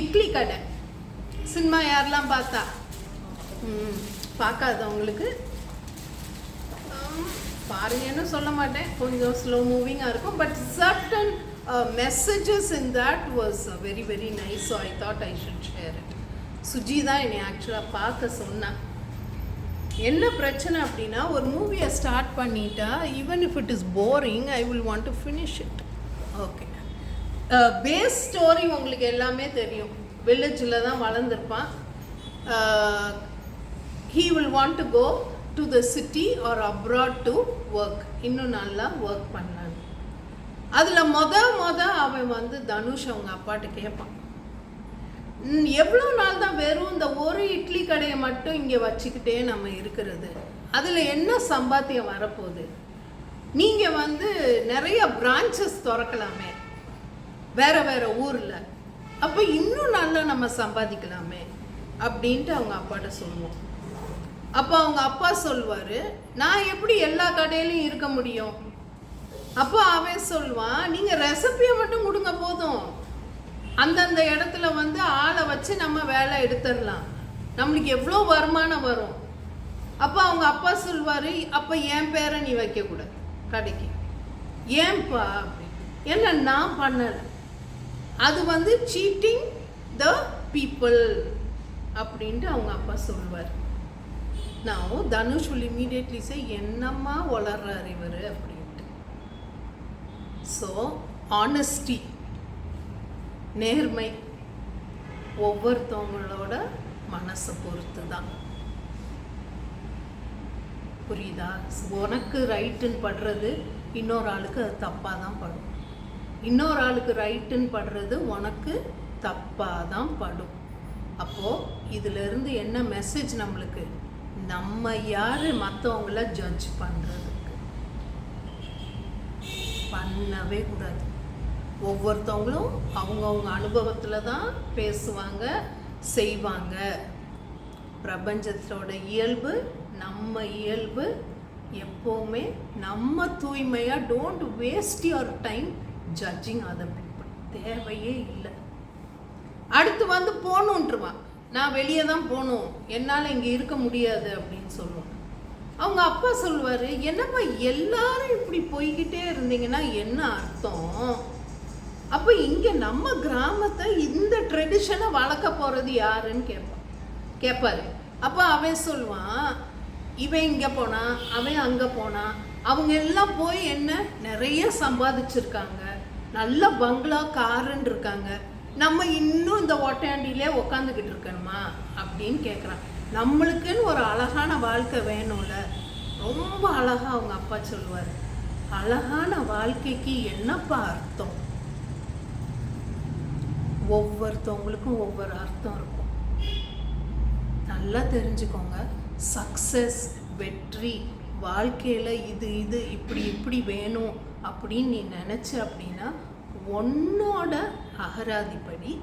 இட்லி கடை. சினிமா யாரெல்லாம் பார்த்தா? ம் பார்க்காதவங்களுக்கு பாருங்கன்னு சொல்ல மாட்டேன். கொஞ்சம் ஸ்லோ மூவிங்காக இருக்கும். But certain messages in that was very very nice so I thought I should share it Suji தான் என்னை ஆக்சுவலாக பார்க்க சொன்னான் என்ன பிரச்சனை அப்படின்னா ஒரு மூவியை ஸ்டார்ட் பண்ணிட்டா even if it is boring I will want to finish it okay base story உங்களுக்கு எல்லாமே தெரியும். வில்லேஜில் தான் வளர்ந்துருப்பான். He will want to go to the city or abroad to work இன்னும் நல்லா ஒர்க் பண்ணான் அதில் மொத மொத அவன் வந்து தனுஷ் அவங்க அப்பாட்ட கேட்பான். எவ்வளோ நாள் தான் வெறும் இந்த ஒரு இட்லி கடையை மட்டும் இங்கே வச்சுக்கிட்டே நம்ம இருக்கிறது? அதில் என்ன சம்பாத்தியம் வரப்போகுது? நீங்கள் வந்து நிறைய பிரான்ச்சஸ் திறக்கலாமே. வேற வேற ஊரில். அப்போ இன்னும் நல்லா நம்ம சம்பாதிக்கலாமே அப்படின்ட்டு அவங்க அப்பாட்ட சொல்லுவோம். அப்போ அவங்க அப்பா சொல்வார் நான் எப்படி எல்லா கடையிலையும் இருக்க முடியும்? அப்போ அவன் சொல்வான் நீங்கள் ரெசிபியை மட்டும் கொடுங்க போதும். அந்தந்த இடத்துல வந்து ஆளை வச்சு நம்ம வேலை எடுத்துடலாம். நம்மளுக்கு எவ்வளோ வருமானம் வரும்? அப்போ அவங்க அப்பா சொல்வார் அப்போ என் பேரை நீ வைக்கக்கூடாது கடைக்கு. ஏன்பா அப்படின்னு என்ன நான் பண்ணலை? அது வந்து சீட்டிங் த பீப்புள் அப்படின்ட்டு அவங்க அப்பா சொல்வார். நான் தனுஷ் வில் இமீடியட்லி சே என்னம்மா வளர்றார் இவர்? அப்படின்ட்டு. ஸோ ஆனஸ்டி நேர்மை ஒவ்வொருத்தவங்களோட மனசை பொறுத்து தான் புரியுதா? உனக்கு ரைட்டுன்னு படுறது இன்னொரு ஆளுக்கு அது தப்பாக தான் படும். இன்னொரு ஆளுக்கு ரைட்டுன்னு படுறது உனக்கு தப்பாக தான் படும். அப்போது இதிலிருந்து என்ன மெசேஜ் நம்மளுக்கு? நம்ம யார் மற்றவங்கள ஜட்ஜ் பண்ணுறதுக்கு பண்ணவே கூடாது. ஒவ்வொருத்தவங்களும் அவங்கவுங்க அனுபவத்தில் தான் பேசுவாங்க செய்வாங்க. பிரபஞ்சத்தோட இயல்பு நம்ம இயல்பு எப்போவுமே நம்ம தூய்மையாக don't waste your time judging other people தேவையே இல்லை. அடுத்து வந்து போகணுன்ட்டுருவான் நான் வெளியே தான் போகணும். என்னால் இங்கே இருக்க முடியாது அப்படின்னு சொல்லுவான் அவங்க அப்பா சொல்லுவார் என்னப்பா எல்லாரும் இப்படி போய்கிட்டே இருந்தீங்கன்னா என்ன அர்த்தம்? அப்போ இங்கே நம்ம கிராமத்தை இந்த ட்ரெடிஷனை வளர்க்க போகிறது யாருன்னு கேட்பான் கேட்பாரு அப்போ அவன் சொல்லுவான் இவன் இங்கே போனான் அவன் அங்கே போனான் அவங்க எல்லாம் போய் என்ன நிறைய சம்பாதிச்சிருக்காங்க. நல்ல பங்களா காருன்னு இருக்காங்க. நம்ம இன்னும் இந்த ஓட்டையாண்டிலே உக்காந்துக்கிட்டு இருக்கணுமா? அப்படின்னு கேட்குறான் நம்மளுக்குன்னு ஒரு அழகான வாழ்க்கை வேணும்ல. ரொம்ப அழகாக அவங்க அப்பா சொல்லுவார். அழகான வாழ்க்கைக்கு என்னப்பா அர்த்தம்? ஒவ்வொருத்தவங்களுக்கும் ஒவ்வொரு அர்த்தம் இருக்கும். நல்லா தெரிஞ்சுக்கோங்க. சக்ஸஸ் வெற்றி வாழ்க்கையில் இது இது இப்படி இப்படி வேணும் அப்படின்னு நீ நினச்ச அப்படின்னா உன்னோட அகராதிப்படி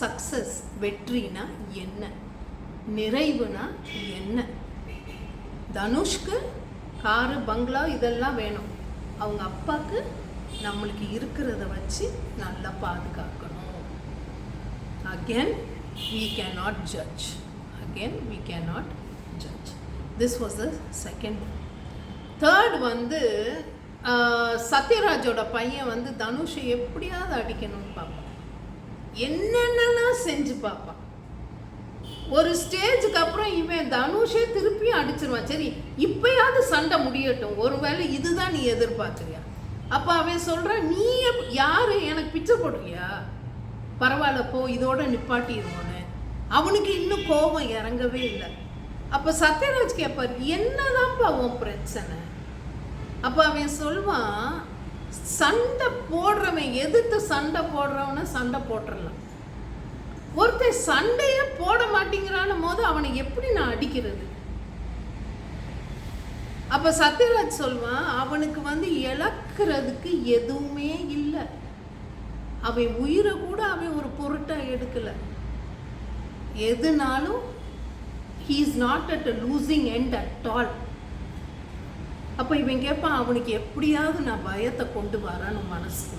சக்ஸஸ் வெற்றினா என்ன? நிறைவுனா என்ன? தனுஷ்க்கு காரு பங்களா இதெல்லாம் வேணும். அவங்க அப்பாவுக்கு நம்மளுக்கு இருக்கிறத வச்சு நல்லா பாதுகாக்கணும். Again not judge judge. We we not judge this was the second third வந்து சத்யராஜோட பையன் வந்து தனுஷை எப்படியாவது அடிக்கணும்னு பார்ப்பான். என்னென்னலாம் செஞ்சு பார்ப்பான். ஒரு ஸ்டேஜுக்கு அப்புறம் இவன் தனுஷே திருப்பியும் அடிச்சிருவான். சரி இப்பயாவது சண்டை முடியட்டும். ஒருவேளை இதுதான் நீ எதிர்பார்க்குறியா? அப்போ அவன் சொல்கிறான் நீ யார்? எனக்கு பிச்சை போடுறியா பரவாயில்ல போ இதோட நிப்பாட்டிடுவோன்னு. அவனுக்கு இன்னும் கோபம் இறங்கவே இல்லை. அப்போ சத்யராஜ் கேட்பார் என்னதான்ப்பா உன் பிரச்சனை? அப்போ அவன் சொல்வான் சண்டை போடுறவன் எதிர்த்து சண்டை போடுறவன சண்டை போட்டுடலாம் ஒருத்தன் சண்டையே போட மாட்டேங்கிறான போது அவனை எப்படி நான் அடிக்கிறது? அப்ப சத்யராஜ் சொல்வான் அவனுக்கு வந்து இழக்கிறதுக்கு எதுவுமே இல்லை. அவன் உயிரை கூட அவன் ஒரு பொருட்டா எடுக்கல. எதுனாலும் he is not at a losing end at all அப்போ இவன் கேட்பான் அவனுக்கு எப்படியாவது நான் பயத்தை கொண்டு வரணும் மனசு.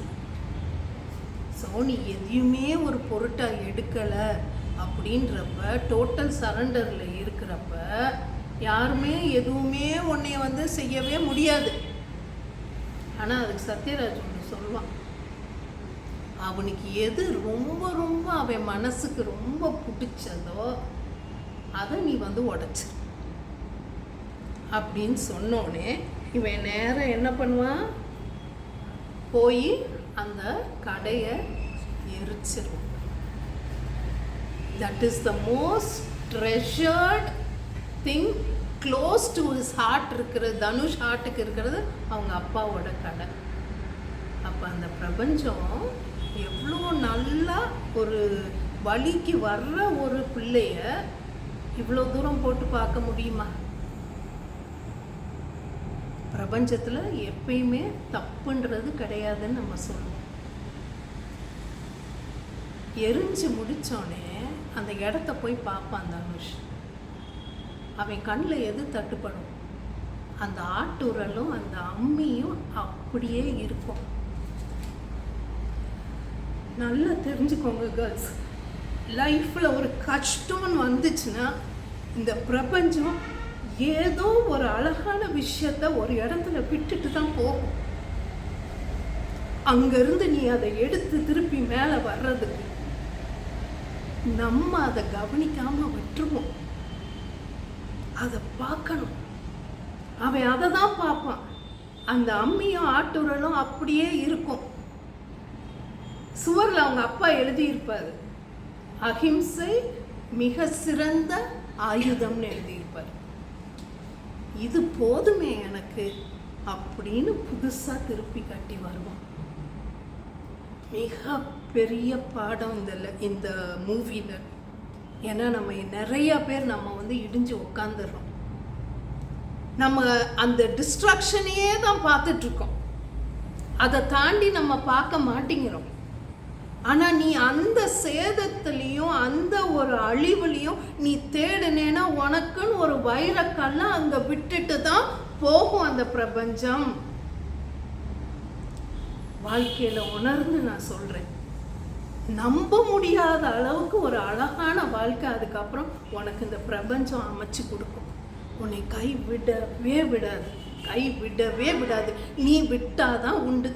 ஸோ நீ எதையுமே ஒரு பொருட்டாக எடுக்கலை அப்படின்றப்ப டோட்டல் சரண்டரில் இருக்கிறப்ப யாருமே எதுவுமே உன்னைய வந்து செய்யவே முடியாது. ஆனால் அதுக்கு சத்யராஜ் ஒன்று சொல்லுவான். அவனுக்கு எது ரொம்ப ரொம்ப அவன் மனசுக்கு ரொம்ப பிடிச்சதோ அதை நீ வந்து உடைச்சு. அப்படின்னு சொன்னோடனே இவன் நேரம் என்ன பண்ணுவான் போய் அந்த கடையை எரிச்சிருவான். That is the most treasured thing close to his heart இருக்கிறது தனுஷ் ஹார்ட்டுக்கு இருக்கிறது அவங்க அப்பாவோட கடை. அப்போ அந்த பிரபஞ்சம் எவ்வளோ நல்லா ஒரு வழிக்கு வர்ற ஒரு பிள்ளைய இவ்வளோ தூரம் போட்டு பார்க்க முடியுமா? பிரபஞ்சத்தில் எப்பயுமே தப்புன்றது கிடையாதுன்னு நம்ம சொல்லுவோம் எரிஞ்சு முடித்தோடனே அந்த இடத்த போய் பார்ப்பான் தனுஷ். அவன் கண்ணில் எது தட்டுப்படும்? அந்த ஆட்டுரலும் அந்த அம்மியும் அப்படியே இருக்கும். நல்லா தெரிஞ்சுக்கோங்க கேர்ள்ஸ் லைஃப்பில் ஒரு கஷ்டம்னு வந்துச்சுன்னா இந்த பிரபஞ்சம் ஏதோ ஒரு அழகான விஷயத்த ஒரு இடத்துல விட்டுட்டு தான் போகும். அங்கேருந்து நீ அதை எடுத்து திருப்பி மேலே வர்றதுக்கு நம்ம அதை கவனிக்காமல் விட்டுருவோம். அதை பார்க்கணும். அவன் அதை தான் பார்ப்பான். அந்த அம்மியும் ஆட்டுரலும் அப்படியே இருக்கும். சுவரில் அவங்க அப்பா எழுதியிருப்பாரு. அஹிம்சை மிக சிறந்த ஆயுதம்னு எழுதியிருப்பார். இது போதுமே எனக்கு அப்படின்னு புதுசாக திருப்பி கட்டி வருவான். மிக பெரிய பாடம் இந்த இந்த மூவியில் ஏன்னா நம்ம நிறைய பேர் நம்ம வந்து இடிஞ்சு உட்காந்துடுறோம் நம்ம அந்த டிஸ்ட்ராக்ஷனையே தான் பார்த்துட்ருக்கோம் அதை தாண்டி நம்ம பார்க்க மாட்டேங்கிறோம். ஆனால் நீ அந்த சேதத்துலேயும் அந்த ஒரு அழிவுலையும் நீ தேடுனேன்னா உனக்குன்னு ஒரு வைரக்கல்லை அங்கே விட்டுட்டு தான் போகும் அந்த பிரபஞ்சம். வாழ்க்கையில் உணர்ந்து நான் சொல்கிறேன் நம்ப முடியாத அளவுக்கு ஒரு அழகான வாழ்க்கை அதுக்கப்புறம் உனக்கு இந்த பிரபஞ்சம் அமைச்சு கொடுக்கும். உன்னை கை விடவே விடாது. கை விடவே விடாது. நீ விட்டாதான் உண்டு.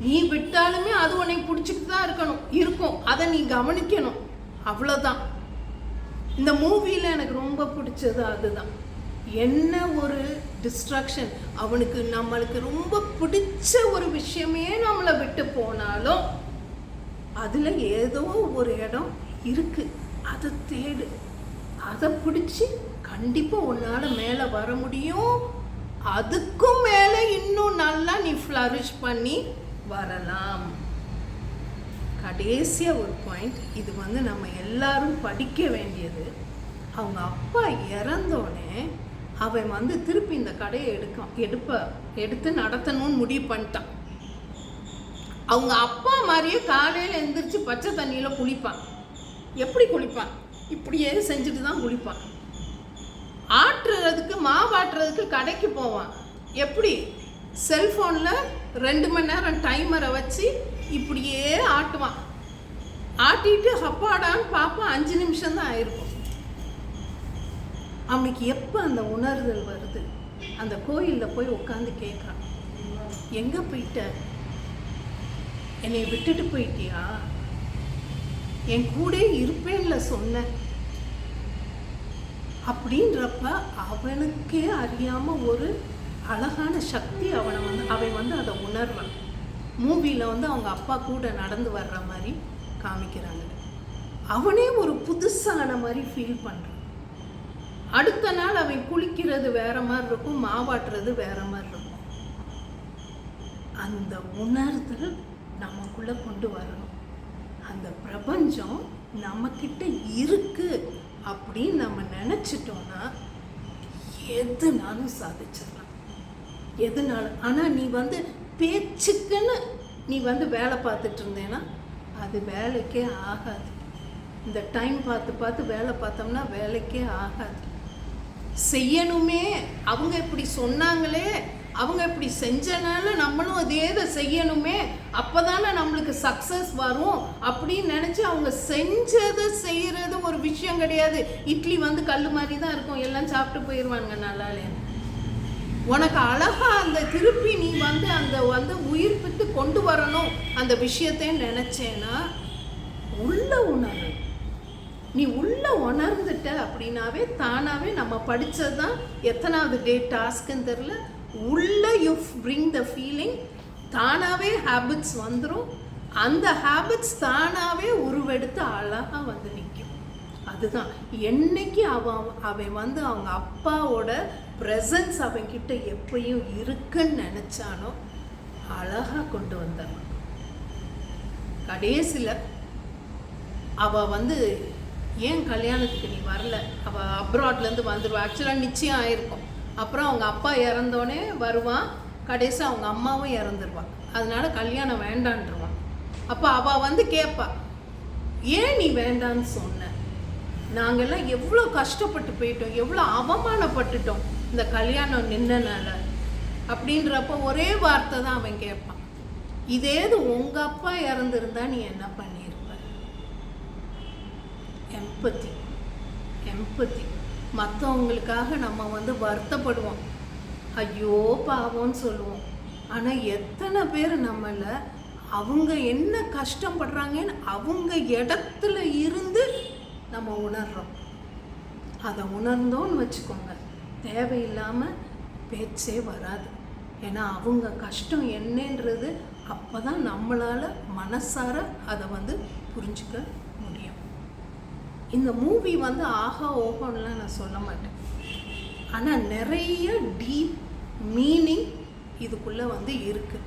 நீ விட்டாலுமே அது உன்னை பிடிச்சிட்டு தான் இருக்கணும். இருக்கும். அதை நீ கவனிக்கணும். அவ்வளோதான் இந்த மூவியில் எனக்கு ரொம்ப பிடிச்சது அதுதான். என்ன ஒரு டிஸ்ட்ராக்ஷன் அவனுக்கு நம்மளுக்கு ரொம்ப பிடிச்ச ஒரு விஷயமே நம்மளை விட்டு போனாலும் அதில் ஏதோ ஒரு இடம் இருக்குது அதை தேடு. அதை பிடிச்சி கண்டிப்பாக உன்னால் மேலே வர முடியும். அதுக்கும் மேலே இன்னும் நல்லா நீ ஃப்ளரிஷ் பண்ணி வரலாம். கடைசியாக ஒரு பாயிண்ட் இது வந்து நம்ம எல்லாரும் படிக்க வேண்டியது. அவங்க அப்பா இறந்தோடனே அவன் வந்து திருப்பி இந்த கடையை எடுக்க எடுப்ப எடுத்து நடத்தணும்னு முடிவு பண்ணிட்டான். அவங்க அப்பா மாதிரியே காலையில் எந்திரிச்சு பச்சை தண்ணியில் குளிப்பான். எப்படி குளிப்பான்? இப்படியே செஞ்சுட்டு தான் குளிப்பான். ஆட்டுறதுக்கு மாவாட்டுறதுக்கு கடைக்கு போவான். எப்படி? செல்ஃபோனில் ரெண்டு மணி நேரம் டைமரை வச்சு இப்படியே ஆட்டுவான். ஆட்டிட்டு ஹப்பாடான்னு பார்ப்போம் அஞ்சு நிமிஷம் தான் ஆயிருக்கும். அவனுக்கு எப்போ அந்த உணர்தல் வருது? அந்த கோயிலில் போய் உட்காந்து கேட்குறான் எங்கே போயிட்ட? என்னை விட்டுட்டு போயிட்டியா? என் கூட இருப்பேன்ல சொன்னேன் அப்படின்றப்ப அவனுக்கே அறியாமல் ஒரு அழகான சக்தி அவனை வந்து அவன் வந்து அதை உணர்றான். மூவியில் வந்து அவங்க அப்பா கூட நடந்து வர்ற மாதிரி காமிக்கிறாங்க. அவனே ஒரு புதுசான மாதிரி ஃபீல் பண்ணுறான் அடுத்த நாள் அவன் குளிக்கிறது வேற மாதிரி இருக்கும் மாவாட்டுறது வேற மாதிரி இருக்கும். அந்த உணர்தல் நமக்குள்ளே கொண்டு வரணும். அந்த பிரபஞ்சம் நம்மக்கிட்ட இருக்கு அப்படின்னு நம்ம நினச்சிட்டோன்னா எதுனாலும் சாதிச்சிடலாம். எதுனாலும் ஆனால் நீ வந்து பேச்சுக்குன்னு நீ வந்து வேலை பார்த்துட்டு இருந்தேன்னா அது வேலைக்கே ஆகாது. இந்த டைம் பார்த்து பார்த்து வேலை பார்த்தோம்னா வேலைக்கே ஆகாது. செய்யணுமே அவங்க இப்படி சொன்னாங்களே அவங்க இப்படி செஞ்சனால நம்மளும் அதே இதை செய்யணுமே அப்பதானே நம்மளுக்கு சக்ஸஸ் வரும் அப்படின்னு நினச்சி அவங்க செஞ்சதை செய்கிறது ஒரு விஷயம் கிடையாது. இட்லி வந்து கல் மாதிரி தான் இருக்கும். எல்லாம் சாப்பிட்டு போயிடுவாங்க நல்லாலே உனக்கு அழகாக அந்த திருப்பி நீ வந்து அந்த வந்து உயிர்ப்பித்து கொண்டு வரணும் அந்த விஷயத்தை நினச்சேன்னா உள்ள உணர்வு. நீ உள்ள உணர்ந்துட்ட அப்படின்னாவே தானாகவே நம்ம படித்தது தான் எத்தனாவது டே டாஸ்க்குன்னு தெரில உள்ள யூ பிரிங் த ஃபீலிங் தானாகவே ஹேபிட்ஸ் வந்துடும் அந்த ஹேபிட்ஸ் தானாவே உருவெடுத்து அழகாக வந்து நிற்கும் அதுதான். என்னைக்கு அவன் அவன் வந்து அவங்க அப்பாவோட ப்ரெசன்ஸ் அவங்கிட்ட எப்பயும் இருக்குன்னு நினச்சானோ அழகாக கொண்டு வந்தான். கடைசியில் அவள் வந்து ஏன் கல்யாணத்துக்கு நீ வரல? அவள் அப்ராட்லேருந்து வந்துடுவா ஆக்சுவலாக நிச்சயம் ஆயிருக்கும். அப்புறம் அவங்க அப்பா இறந்தோடனே வருவான் கடைசி அவங்க அம்மாவும் இறந்துருவான் அதனால கல்யாணம் வேண்டான்றுவான் அப்போ அவள் வந்து கேட்பா ஏன் நீ வேண்டான்னு சொன்ன? நாங்கெல்லாம் எவ்வளோ கஷ்டப்பட்டு போயிட்டோம். எவ்வளோ அவமானப்பட்டுட்டோம். இந்த கல்யாணம் நின்னனால அப்படின்றப்ப ஒரே வார்த்தை தான் அவன் கேட்பான். இதேது உங்க அப்பா இறந்துருந்தா நீ என்ன பண்ணியிருப்ப? எம்பத்தி எம்பத்தி மற்றவங்களுக்காக நம்ம வந்து வருத்தப்படுவோம். ஐயோ பாவம்னு சொல்லுவோம். ஆனால் எத்தனை பேர் நம்மளை அவங்க என்ன கஷ்டப்படுறாங்கன்னு அவங்க இடத்துல இருந்து நம்ம உணர்றோம். அதை உணர்ந்தோன்னு வச்சுக்கோங்க. தேவையில்லாமல் பேச்சே வராது. ஏன்னா அவங்க கஷ்டம் என்னன்றது அப்போ தான் நம்மளால் மனசார அதை வந்து புரிஞ்சிக்க முடியும். இந்த மூவி வந்து ஆஹா ஓஹோன்லாம் நான் சொல்ல மாட்டேன். ஆனால் நிறைய டீப் மீனிங் இதுக்குள்ளே வந்து இருக்குது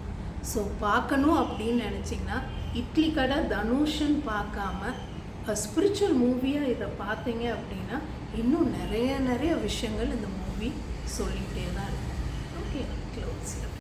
ஸோ பார்க்கணும் அப்படின்னு நினச்சிங்கன்னா இட்லி கடை தனுஷன் பார்க்காம ஸ்பிரிச்சுவல் மூவியாக இதை பார்த்தீங்க அப்படின்னா இன்னும் நிறைய நிறைய விஷயங்கள் இந்த மூவி சொல்லிகிட்டே தான் இருக்கும் ஓகே க்ளோஸ்